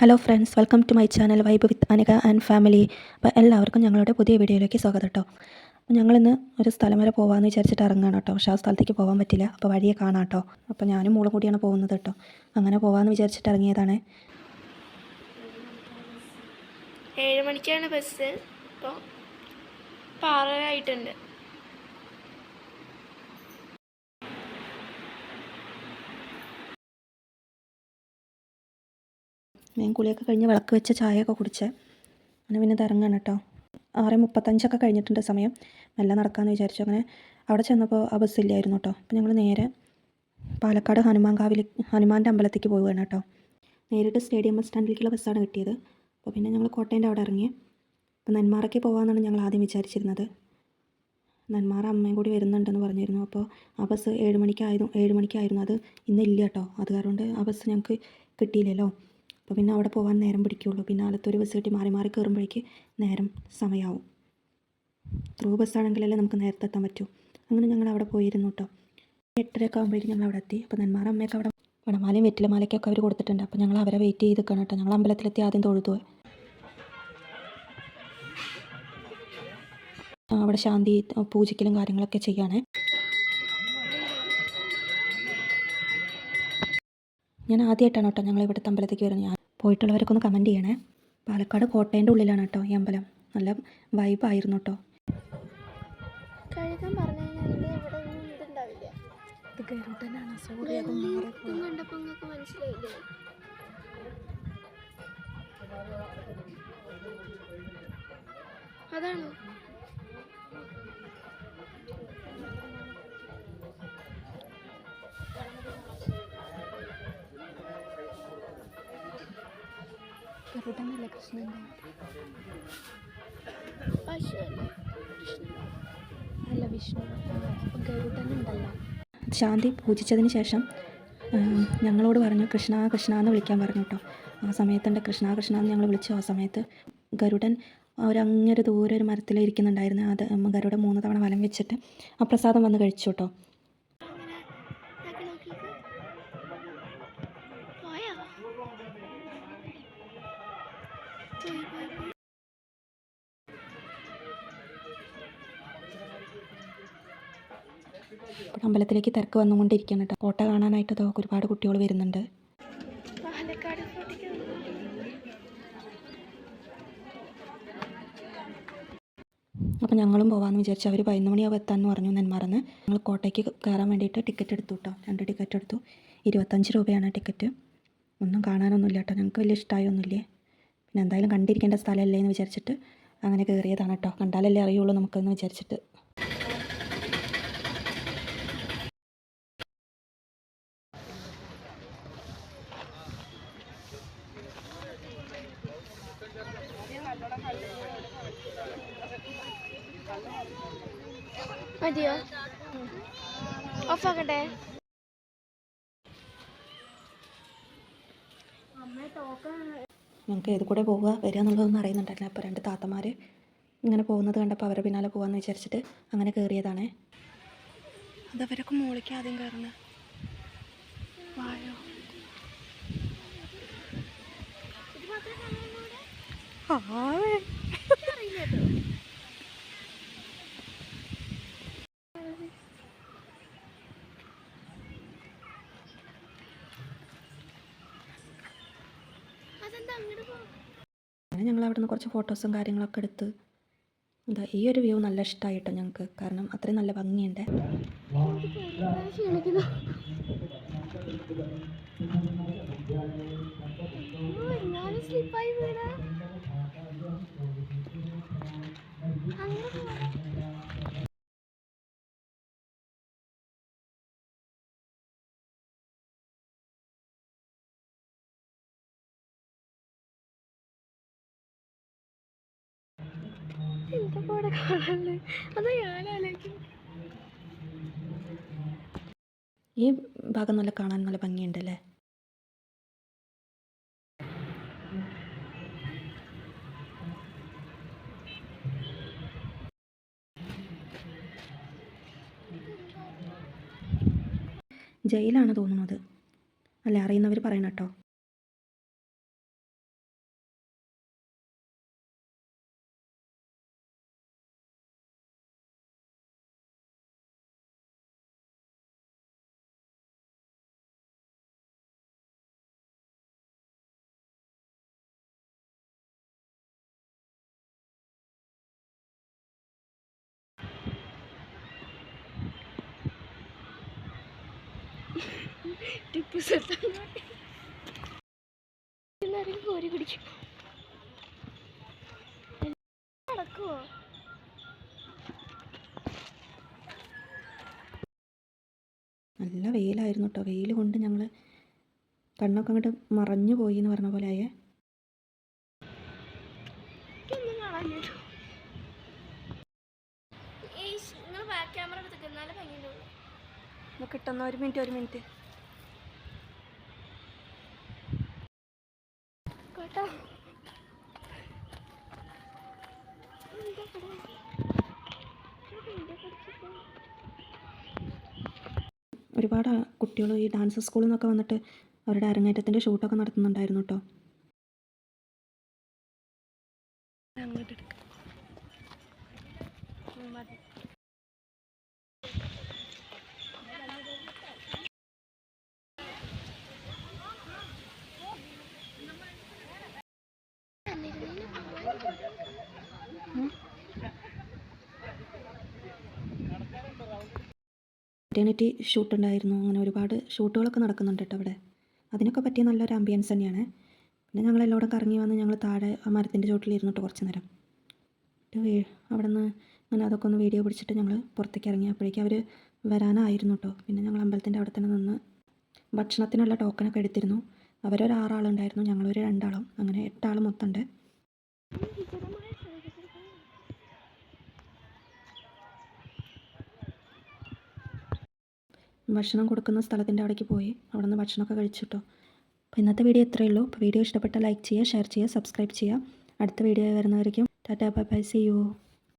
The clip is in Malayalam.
Hello friends welcome to my channel vibe with Anika and family അപ്പോൾ എല്ലാവർക്കും ഞങ്ങളുടെ പുതിയ വീഡിയോയിലേക്ക് സ്വാഗതം കേട്ടോ അപ്പോൾ ഞങ്ങളിന്ന് ഒരു സ്ഥലം വരെ പോകാമെന്ന് വിചാരിച്ചിട്ട് ഇറങ്ങുകയാണ് കേട്ടോ പക്ഷേ ആ സ്ഥലത്തേക്ക് പോകാൻ പറ്റില്ല. അപ്പോൾ വഴിയെ കാണാം കേട്ടോ അപ്പോൾ ഞാനും മോളും കൂടിയാണ് പോകുന്നത് കേട്ടോ അങ്ങനെ പോകാമെന്ന് വിചാരിച്ചിട്ട് ഇറങ്ങിയതാണ്. ഏഴ് മണിക്കാണ് ബസ്. ഇപ്പോൾ പാറയായിട്ടുണ്ട്. ഞാൻ കുളിയൊക്കെ കഴിഞ്ഞ് വിളക്ക് വെച്ച ചായയൊക്കെ കുടിച്ച്. അങ്ങനെ പിന്നെ ഇറങ്ങാണ് കേട്ടോ. ആറ് മുപ്പത്തഞ്ചൊക്കെ കഴിഞ്ഞിട്ടുണ്ട് സമയം. മെല്ലെ നടക്കാമെന്ന് വിചാരിച്ചു. അങ്ങനെ അവിടെ ചെന്നപ്പോൾ ആ ബസ്സില്ലായിരുന്നു കേട്ടോ. അപ്പോൾ ഞങ്ങൾ നേരെ പാലക്കാട് ഹനുമാൻ കാവിൽ ഹനുമാന്റെ അമ്പലത്തേക്ക് പോവുകയാണ് കേട്ടോ. നേരിട്ട് സ്റ്റേഡിയം ബസ് സ്റ്റാൻഡിലേക്കുള്ള ബസ്സാണ് കിട്ടിയത്. അപ്പോൾ പിന്നെ ഞങ്ങൾ കോട്ടയന്റെ അവിടെ ഇറങ്ങി. അപ്പോൾ നെന്മാറയ്ക്ക് പോകാമെന്നാണ് ഞങ്ങൾ ആദ്യം വിചാരിച്ചിരുന്നത്. നെന്മാറ അമ്മയും കൂടി വരുന്നുണ്ടെന്ന് പറഞ്ഞിരുന്നു. അപ്പോൾ ആ ബസ് ഏഴ് മണിക്കായിരുന്നു ഏഴ് മണിക്കായിരുന്നു. അത് ഇന്നില്ല കേട്ടോ. അത് കാരണം ആ ബസ് ഞങ്ങൾക്ക് കിട്ടിയില്ലല്ലോ. അപ്പോൾ പിന്നെ അവിടെ പോകാൻ നേരം പിടിക്കുകയുള്ളൂ. പിന്നെ ആലത്തൊരു ബസ് കിട്ടി മാറി മാറി കയറുമ്പോഴേക്ക് നേരം സമയമാവും ത്രൂ ബസ്സാണെങ്കിലല്ലേ നമുക്ക് നേരത്തെ എത്താൻ പറ്റൂ. അങ്ങനെ ഞങ്ങൾ അവിടെ പോയിരുന്നു കേട്ടോ. എട്ടരയൊക്കെ ആകുമ്പോഴേക്കും ഞങ്ങൾ അവിടെ എത്തി. അപ്പോൾ നന്മാർ അമ്മയൊക്കെ അവിടെ വടമാലയും വെറ്റിലമാലയ്ക്കൊക്കെ അവർ കൊടുത്തിട്ടുണ്ട്. അപ്പോൾ ഞങ്ങൾ അവരെ വെയിറ്റ് ചെയ്ത് നിൽക്കണം കേട്ടോ. ഞങ്ങൾ അമ്പലത്തിലെത്തി ആദ്യം തൊഴുതു. അവിടെ ശാന്തി പൂജയ്ക്കലും കാര്യങ്ങളൊക്കെ ചെയ്യാണ് ഞാൻ ആദ്യമായിട്ടാണ് കേട്ടോ ഞങ്ങൾ ഇവിടുത്തെ അമ്പലത്തേക്ക് വരുന്നത്. പോയിട്ടുള്ളവരൊക്കെ ഒന്ന് കമന്റ് ചെയ്യണേ. പാലക്കാട് കോട്ടയന്റെ ഉള്ളിലാണ് കേട്ടോ ഈ അമ്പലം. നല്ല വൈബായിരുന്നു കേട്ടോ. കഴുകാൻ പറഞ്ഞു കഴിഞ്ഞാൽ ഇവിടെ ഒന്നും ഇതുണ്ടാവില്ല. ഇത് ഗരുഡനാണ്. കണ്ടപ്പോൾ നിങ്ങൾക്ക് മനസ്സിലായില്ലേ? അതാണ്? ഗരുഡനല്ലേ കൃഷ്ണന്റെ അല്ല വിഷ്ണു. ഗരുഡനുണ്ടല്ലോ. ശാന്തി പൂജിച്ചതിന് ശേഷം ഞങ്ങളോട് പറഞ്ഞു കൃഷ്ണ കൃഷ്ണ എന്ന് വിളിക്കാൻ പറഞ്ഞു കേട്ടോ. ആ സമയത്തുണ്ട് കൃഷ്ണ കൃഷ്ണ എന്ന് ഞങ്ങൾ വിളിച്ചു. ആ സമയത്ത് ഗരുഡൻ ഒരങ്ങനെ ദൂരെ ഒരു മരത്തിൽ ഇരിക്കുന്നുണ്ടായിരുന്നു അത് ഗരുഡൻ മൂന്ന് തവണ വലം വെച്ചിട്ട് ആ പ്രസാദം വന്ന് കഴിച്ചു കേട്ടോ. ഇപ്പോൾ അമ്പലത്തിലേക്ക് തിരക്ക് വന്നുകൊണ്ടിരിക്കുകയാണ് കേട്ടോ. കോട്ട കാണാനായിട്ട് അതൊക്കെ ഒരുപാട് കുട്ടികൾ വരുന്നുണ്ട്. അപ്പം ഞങ്ങളും പോകാമെന്ന് വിചാരിച്ചു. അവർ പതിനൊന്ന് മണിയാവും എത്താമെന്ന് പറഞ്ഞു നെന്മാറന്ന്. ഞങ്ങൾ കോട്ടയ്ക്ക് കയറാൻ വേണ്ടിയിട്ട് ടിക്കറ്റ് എടുത്തു കേട്ടോ. രണ്ട് ടിക്കറ്റ് എടുത്തു. ഇരുപത്തഞ്ച് രൂപയാണ് ടിക്കറ്റ്. ഒന്നും കാണാനൊന്നുമില്ല കേട്ടോ. ഞങ്ങൾക്ക് വലിയ ഇഷ്ടമായൊന്നുമില്ലേ പിന്നെ എന്തായാലും കണ്ടിരിക്കേണ്ട സ്ഥലമല്ലേ എന്ന് വിചാരിച്ചിട്ട് അങ്ങനെ കയറിയതാണ് കേട്ടോ. കണ്ടാലല്ലേ അറിയുള്ളൂ നമുക്കെന്ന് വിചാരിച്ചിട്ട്. മതിയോ? ഓഫാക്കട്ടെ. ഞങ്ങൾക്ക് ഏത് കൂടെ പോവുക വരിക എന്നുള്ളതൊന്നും അറിയുന്നുണ്ടായിരുന്നില്ല. അപ്പോൾ രണ്ട് താത്തമാർ ഇങ്ങനെ പോകുന്നത് കണ്ടപ്പോൾ അവരുടെ പിന്നാലെ പോകാമെന്ന് വിചാരിച്ചിട്ട് അങ്ങനെ കയറിയതാണേ. അതവരൊക്കെ മുകളിലേക്ക് ആദ്യം കയറുന്ന? അതെന്താ അങ്ങനെ ഞങ്ങൾ അവിടെ നിന്ന് കുറച്ച് ഫോട്ടോസും കാര്യങ്ങളൊക്കെ എടുത്ത് എന്താ ഈ ഒരു വ്യൂ നല്ല ഇഷ്ടമായിട്ടോ ഞങ്ങൾക്ക്. കാരണം അത്രയും നല്ല ഭംഗിയുണ്ട്. സ്ലിപ്പായി വീണ. അങ്ങനെ ഇവിടെ കാണാനുള്ളത് അതാ ഞാൻ ആലോചിക്കും ഈ ഭാഗം നല്ല കാണാൻ നല്ല ഭംഗിയുണ്ടല്ലേ? ജയിലാണ് തോന്നുന്നത്. അല്ല അറിയുന്നവർ പറയണം കേട്ടോ. ടിപ്പു സുൽത്താൻ എല്ലാവരും കോരി കുടിക്കും നടക്കുവോ? നല്ല വെയിലായിരുന്നു കേട്ടോ വെയിൽ കൊണ്ട് ഞങ്ങൾ കണ്ണൊക്കെ അങ്ങോട്ട് മറഞ്ഞു പോയി എന്ന് പറഞ്ഞ പോലെ ആയേ കിട്ടുന്ന ഒരു മിനിറ്റ് ഒരു മിനിറ്റ് കേട്ടോ. ഒരുപാട് കുട്ടികൾ ഈ ഡാൻസ് സ്കൂളിൽ നിന്നൊക്കെ വന്നിട്ട് അവരുടെ അരങ്ങേറ്റത്തിന്റെ ഷൂട്ടൊക്കെ നടത്തുന്നുണ്ടായിരുന്നു കേട്ടോ. അങ്ങോട്ട് മെറ്റേണിറ്റി ഷൂട്ട് ഉണ്ടായിരുന്നു അങ്ങനെ ഒരുപാട് ഷൂട്ടുകളൊക്കെ നടക്കുന്നുണ്ട് കേട്ടോ അവിടെ. അതിനൊക്കെ പറ്റിയ നല്ലൊരു ആംബിയൻസ് തന്നെയാണ്. പിന്നെ ഞങ്ങൾ എല്ലാവരും കറങ്ങി വന്ന് ഞങ്ങൾ താഴെ ആ മരത്തിന്റെ ചോട്ടിൽ ഇരുന്നിട്ട് കുറച്ച് നേരം. അവിടെ നിന്ന് അങ്ങനെ അതൊക്കെ ഒന്ന് വീഡിയോ പിടിച്ചിട്ട് ഞങ്ങൾ പുറത്തേക്ക് ഇറങ്ങിയപ്പോഴേക്കും അവർ വരാനായിരുന്നു കേട്ടോ. പിന്നെ ഞങ്ങൾ അമ്പലത്തിന്റെ അവിടെ തന്നെ നിന്ന് ഭക്ഷണത്തിനുള്ള ടോക്കണൊക്കെ എടുത്തിരുന്നു. അവരൊരു ആറാളുണ്ടായിരുന്നു ഞങ്ങളൊരു രണ്ടാളും. അങ്ങനെ എട്ടാൾ മൊത്തമുണ്ട്. ഭക്ഷണം കൊടുക്കുന്ന സ്ഥലത്തിന്റെ അവിടേക്ക് പോയി. അവിടെ നിന്ന് ഭക്ഷണമൊക്കെ കഴിച്ചിട്ടോ. അപ്പോൾ ഇന്നത്തെ വീഡിയോ ഇത്രയേ ഉള്ളൂ. അപ്പോൾ വീഡിയോ ഇഷ്ടപ്പെട്ടാൽ ലൈക്ക് ചെയ്യുക ഷെയർ ചെയ്യുക സബ്സ്ക്രൈബ് ചെയ്യുക. അടുത്ത video വരുന്നവരേക്കും tata bye bye see you.